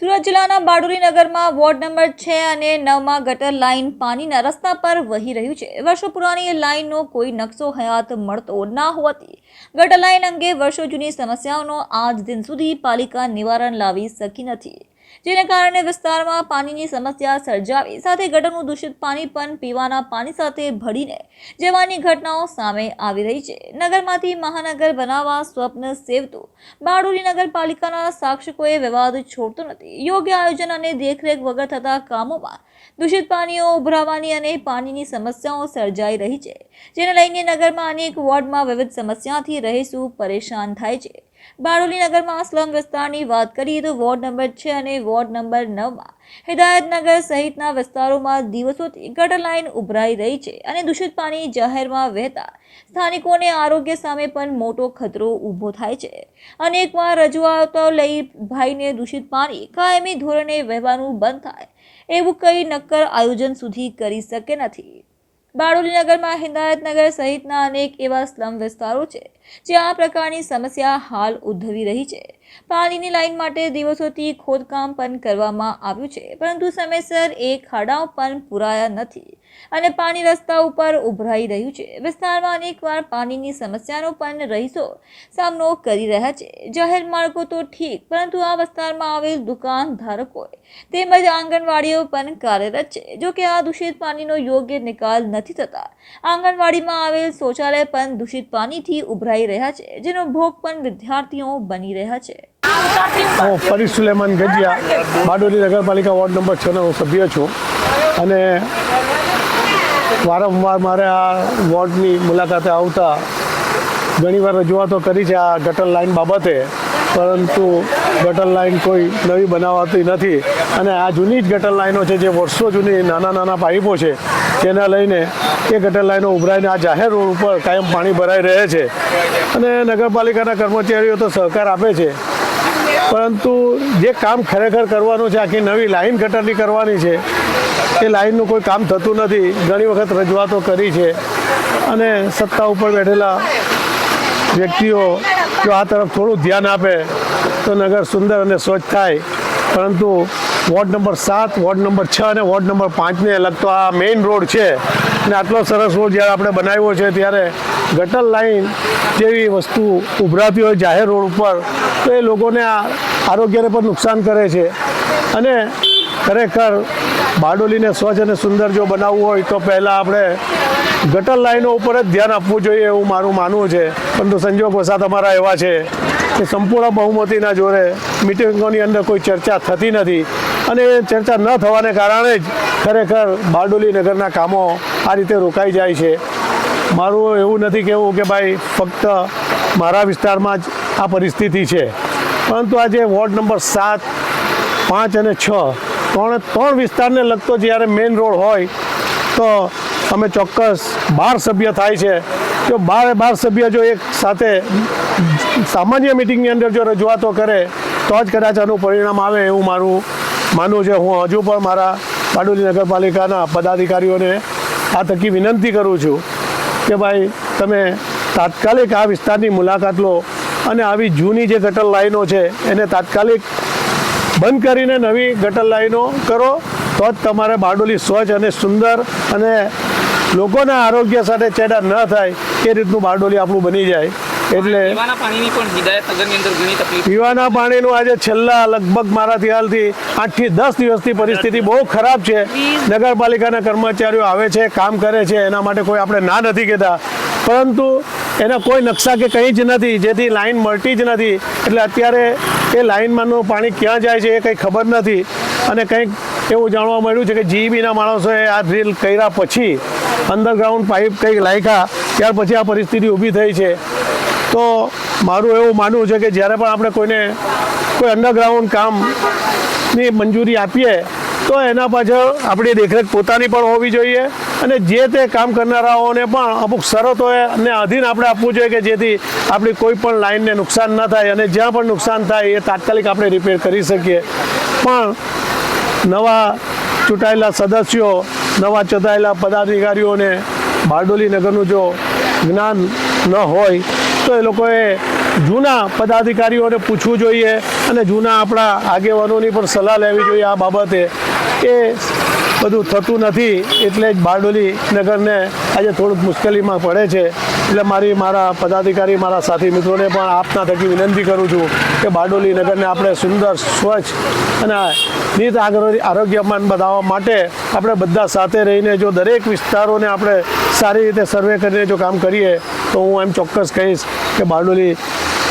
સુરત જિલ્લાના બારડોલી નગરમાં ward number છે અને નવમાં ગટર લાઇન પાણીના રસ્તા પર વહી રહ્યું છે. વર્ષો પુરાની લાઇનનો કોઈ નકશો હયાત મળતો ના હોવાથી ગટર લાઇન અંગે વર્ષો જૂની સમસ્યાઓનો આજ દિન સુધી પાલિકા નિવારણ લાવી શકી નથી. જેને કારણે વિસ્તારમાં પાણીની સમસ્યા સર્જાવી સાથે ગટરનું દૂષિત પાણી પણ પીવાના પાણી સાથે ભળીને જવાની ઘટનાઓ સામે આવી રહી છે. નગરમાંથી મહાનગર બનાવવા સ્વપ્ન સેવતું બારડોલી નગરપાલિકાના શાસકોએ વિવાદ છોડતો નથી. યોગ્ય આયોજન અને દેખરેખ વગર થતા કામોમાં દૂષિત પાણીઓ ઉભરાવાની અને પાણીની સમસ્યાઓ સર્જાઈ રહી છે, જેને લઈને નગરમાં અનેક વોર્ડમાં વિવિધ સમસ્યાથી રહીશું પરેશાન થાય છે. બારડોલી નગરમાં સ્લમ વિસ્તારની વાત કરીએ તો વોર્ડ નંબર છે અને વોર્ડ નંબર નવમાં હિદાયતનગર સહિતના વિસ્તારોમાં દિવસોથી ગટર લાઇન ઉભરાઈ રહી છે અને દૂષિત પાણી જાહેરમાં વહેતા સ્થાનિકોને આરોગ્ય સામે પણ મોટો ખતરો ઊભો થાય છે. અનેકવાર રજૂઆતો લઈ ભાઈને દૂષિત પાણી કાયમી ધોરણે વહેવાનું બંધ થાય એવું કંઈ નક્કર આયોજન સુધી કરી શકે નથી. બારડોલી નગરમાં હિદાયતનગર સહિતના અનેક એવા સ્લમ વિસ્તારો છે, જ્યાં આ પ્રકારની સમસ્યા હાલ ઉદ્ભવી રહી છે. પાણીની લાઈન માટે દિવસોથી ખોદકામ પણ કરવામાં આવ્યું છે, પરંતુ સમયસર એ ખાડાઓ પણ પૂરાયા નથી અને પાણી રસ્તા ઉપર ઉભરાઈ રહ્યું છે. વિસ્તારમાં અનેકવાર પાણીની સમસ્યાનો પણ રહીશો સામનો કરી રહ્યા છે. જાહેર માર્ગો તો ઠીક, પરંતુ આ વિસ્તારમાં આવેલ દુકાન ધારકોએ તેમજ આંગણવાડીઓ પણ કાર્યરત છે. જોકે આ દૂષિત પાણીનો યોગ્ય નિકાલ નથી થતા. આંગણવાડીમાં આવેલ શૌચાલય પણ દૂષિત પાણીથી ઉભરાઈ રહ્યા છે, જેનો ભોગ પણ વિદ્યાર્થીઓ બની રહ્યા છે. હું ફરીદ સુલેમાન ગજિયા, બારડોલી નગરપાલિકા વોર્ડ નંબર છનો હું સભ્ય છું. અને વારંવાર મારે આ વોર્ડની મુલાકાતે આવતા ઘણીવાર રજૂઆતો કરી છે આ ગટર લાઇન બાબતે, પરંતુ ગટર લાઇન કોઈ નવી બનાવાતી નથી. અને આ જૂની જ ગટર લાઈનો છે, જે વર્ષો જૂની નાના નાના પાઇપો છે જેના લઈને એ ગટર લાઈનો ઉભરાઈને આ જાહેર રોડ ઉપર કાયમ પાણી ભરાઈ રહે છે. અને નગરપાલિકાના કર્મચારીઓ તો સહકાર આપે છે. પરંતુ જે કામ ખરેખર કરવાનું છે, આખી નવી લાઈન ગટરની કરવાની છે, એ લાઈનનું કોઈ કામ થતું નથી. ઘણી વખત રજૂઆતો કરી છે. અને સત્તા ઉપર બેઠેલા વ્યક્તિઓ જો આ તરફ થોડું ધ્યાન આપે, તો નગર સુંદર અને સ્વચ્છ થાય. પરંતુ વોર્ડ નંબર સાત, વોર્ડ નંબર છ અને વોર્ડ નંબર પાંચને લગતો આ મેઇન રોડ છે. અને આટલો સરસ રોડ જ્યારે આપણે બનાવ્યો છે ત્યારે ગટર લાઈન જેવી વસ્તુ ઉભરાતી હોય જાહેર રોડ ઉપર, તો એ લોકોને આ આરોગ્યને પણ નુકસાન કરે છે. અને ખરેખર બારડોલીને સ્વચ્છ અને સુંદર જો બનાવવું હોય, તો પહેલાં આપણે ગટર લાઈનો ઉપર જ ધ્યાન આપવું જોઈએ એવું મારું માનવું છે. પરંતુ સંજોગ વસાત અમારા એવા છે. કે સંપૂર્ણ બહુમતીના જોરે મિટિંગોની અંદર કોઈ ચર્ચા થતી નથી. અને એ ચર્ચા ન થવાને કારણે જ ખરેખર બારડોલી નગરના કામો આ રીતે રોકાઈ જાય છે. મારું એવું નથી કહેવું કે ભાઈ ફક્ત મારા વિસ્તારમાં જ આ પરિસ્થિતિ છે. પરંતુ આજે વોર્ડ નંબર સાત, પાંચ અને છ ત્રણ ત્રણ વિસ્તારને લગતો જ્યારે મેઇન રોડ હોય, તો અમે ચોક્કસ બાર સભ્ય થાય છે. જો બાર બાર સભ્ય જો એક સાથે સામાન્ય મિટિંગની અંદર જો રજૂઆતો કરે, તો જ કદાચ આનું પરિણામ આવે એવું મારું માનવું છે. હું હજુ પણ મારા બારડોલી નગરપાલિકાના પદાધિકારીઓને આ તકી વિનંતી કરું છું કે ભાઈ, તમે તાત્કાલિક આ વિસ્તારની મુલાકાત લો અને આવી જૂની જે ગટર લાઈનો છે, એને તાત્કાલિક બંધ કરીને નવી ગટર લાઈનો કરો, તો જ તમારે બારડોલી સ્વચ્છ અને સુંદર અને લોકોના આરોગ્ય સાથે ચેડા ન થાય, એ રીતનું બારડોલી આપણું બની જાય. એટલે પીવાના પાણીની પણ હિદાયતનગરની અંદર ઘણી તકલીફ પીવાના પાણીનું આજે છેલ્લા લગભગ મારા ખ્યાલથી આઠથી દસ દિવસની પરિસ્થિતિ બહુ ખરાબ છે. નગરપાલિકાના કર્મચારીઓ આવે છે કામ કરે છે એના માટે કોઈ આપણે ના નથી કહેતા. પરંતુ એના કોઈ નકશા કે કંઈ જ નથી જેથી લાઈન મળતી જ નથી. એટલે અત્યારે એ લાઈનમાંનું પાણી ક્યાં જાય છે એ કંઈ ખબર નથી. અને કંઈક એવું જાણવા મળ્યું છે કે જીઈબીના માણસોએ આ ડ્રીલ કર્યા પછી અંડરગ્રાઉન્ડ પાઇપ કંઈક લાગ્યા ત્યાર પછી આ પરિસ્થિતિ ઊભી થઈ છે. તો મારું એવું માનવું છે કે જ્યારે પણ આપણે કોઈને કોઈ અંડરગ્રાઉન્ડ કામની મંજૂરી આપીએ, તો એના પાછળ આપણી દેખરેખ પોતાની પણ હોવી જોઈએ અને જે તે કામ કરનારાઓને પણ અમુક શરતોને અધીન આપણે આપવું જોઈએ કે જેથી આપણી કોઈ પણ લાઈનને નુકસાન ન થાય અને જ્યાં પણ નુકસાન થાય એ તાત્કાલિક આપણે રિપેર કરી શકીએ. પણ નવા ચૂંટાયેલા સદસ્યો, નવા ચૂંટાયેલા પદાધિકારીઓને બારડોલી નગરનું જો જ્ઞાન ન હોય તો એ લોકોએ જૂના પદાધિકારીઓને પૂછવું જોઈએ અને જૂના આપણા આગેવાનોની પણ સલાહ લેવી જોઈએ આ બાબતે. એ બધું થતું નથી એટલે જ બારડોલી નગરને આજે થોડુંક મુશ્કેલીમાં પડે છે. એટલે મારી, મારા પદાધિકારી, મારા સાથી મિત્રોને પણ આપના થકી વિનંતી કરું છું કે બારડોલી નગરને આપણે સુંદર, સ્વચ્છ અને નીત આરોગ્યમાન બનાવવા માટે આપણે બધા સાથે રહીને જો દરેક વિસ્તારોને આપણે સારી રીતે સર્વે કરીને જો કામ કરીએ તો હું એમ ચોક્કસ કહીશ કે બારડોલી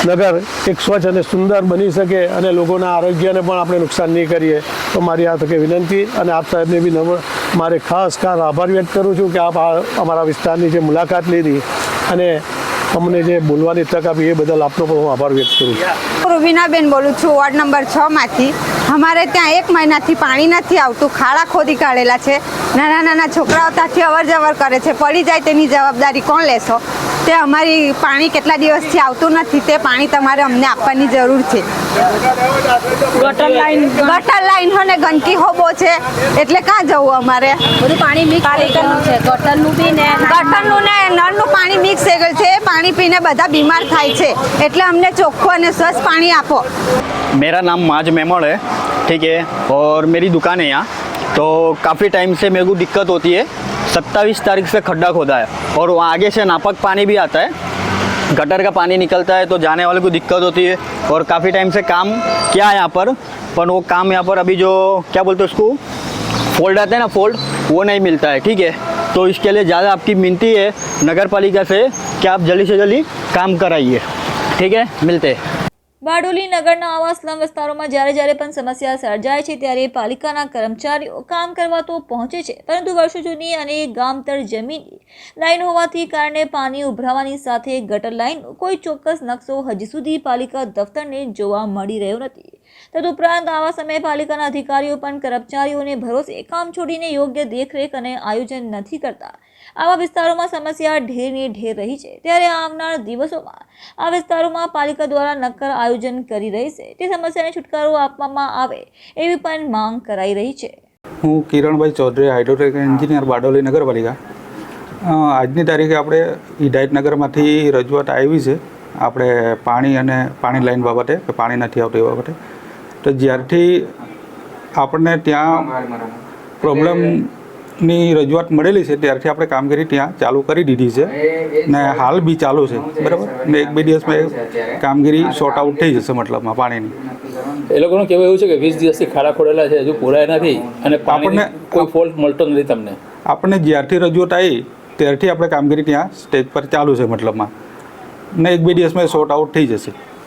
નગર એક સ્વચ્છ અને સુંદર બની શકે અને લોકોના આરોગ્યને પણ આપણે નુકસાન નહીં કરીએ. તો મારી આ તકે વિનંતી અને આપ સાહેબને બી નમ્ર મારે ખાસ ખાસ આભાર વ્યક્ત કરું છું કે આપ અમારા વિસ્તારની જે મુલાકાત લીધી અને અમને જે બોલવાની તક આપી એ બદલ આપનો પણ હું આભાર વ્યક્ત કરું છું. રૂબીનાબેન બોલું છું, વોર્ડ નંબર છ માંથી. અમારે ત્યાં એક મહિનાથી પાણી નથી આવતું, ખાડા ખોદી કાઢેલા છે. નાના નાના છોકરાઓ ત્યાંથી અવર જવર કરે છે. પડી જાય તેની જવાબદારી કોણ લેશો? તે અમારી પાણી કેટલા દિવસથી આવતું નથી તે પાણી તમારે અમને આપવાની જરૂર છે ગટર લાઈન ગટર લાઈન હો ને ગંદકી હો બહુ છે એટલે ક્યાં જવું અમારે બધું પાણી મિક્સ થઈ ગયું છે ગટરનું બી ને ગટરનું ને નળનું પાણી મિક્સ થઈ ગયું છે એ પાણી પીને બધા બીમાર થાય છે એટલે અમને ચોખ્ખું અને સ્વચ્છ પાણી આપો मेरा नाम माज मेमोड़ है ठीक है और मेरी दुकान है यहाँ तो काफ़ी टाइम से मेरे को दिक्कत होती है सत्ताईस तारीख से खड्डा खोदा है और वहाँ आगे से नापक पानी भी आता है। गटर का पानी निकलता है तो जाने वाले को दिक्कत होती है और काफ़ी टाइम से काम किया है यहाँ पर पर वो काम यहाँ पर अभी जो, क्या बोलते हैं उसको, फोल्ड आता है ना फोल्ड, वो नहीं मिलता है, ठीक है? तो इसके लिए ज़्यादा आपकी मिनती है नगर पालिका से कि आप जल्दी से जल्दी काम कराइए, ठीक है? मिलते हैं। બારડોલી નગરના આવા સ્લમ વિસ્તારોમાં જ્યારે જ્યારે પણ સમસ્યા સર્જાય છે ત્યારે પાલિકાના કર્મચારીઓ કામ કરવા તો પહોંચે છે, પરંતુ વર્ષો જૂની અને ગામતર જમીન લાઈન હોવાથી કારણે પાણી ઉભરાવાની સાથે ગટર લાઈન કોઈ ચોક્કસ નકશો હજી સુધી પાલિકા દફતરને જોવા મળી રહ્યો નથી. તદુપરાંત આવા સમયે પાલિકાના અધિકારીઓ પણ કર્મચારીઓને ભરોસે કામ છોડીને યોગ્ય દેખરેખ અને આયોજન નથી કરતા. આવા વિસ્તારોમાં સમસ્યા ઢેરની ઢેર રહી છે. ત્યારે આવનાર દિવસોમાં આ વિસ્તારોમાં પાલિકા દ્વારા નક્કર આયોજન કરી રહી છે તે સમસ્યાને છુટકારો આપવામાં આવે એવી પણ માંગ કરાઈ રહી છે. હું કિરણભાઈ ચૌધરી, હાઇડ્રોટેક એન્જિનિયર, બારડોલી નગરપાલિકા. આજની તારીખે આપણે હિદાયતનગરમાંથી રજૂઆત આવી છે. આપણે પાણી અને પાણી લાઈન બાબતે કે પાણી નથી આવતું એ બાબતે. તો જ્યારથી આપણને ત્યાં પ્રોબ્લેમની રજૂઆત મળેલી છે ત્યારથી આપણે કામગીરી ત્યાં ચાલુ કરી દીધી છે. ને હાલ બી ચાલુ છે બરાબર? ને એક બે દિવસમાં કામગીરી શોર્ટ આઉટ થઈ જશે મતલબમાં પાણીની. એ લોકોનું કહેવું એવું છે કે વીસ દિવસથી ખાડા ખોડેલા છે હજુ પૂરાય નથી અને આપણને- કોઈ ફોલ્ટ મળતો નથી તમને. આપણને જ્યારથી રજૂઆત આવી ત્યારથી આપણે કામગીરી ત્યાં સ્ટેજ પર ચાલુ છે મતલબમાં. ને એક બે દિવસમાં સોર્ટ આઉટ થઈ જશે.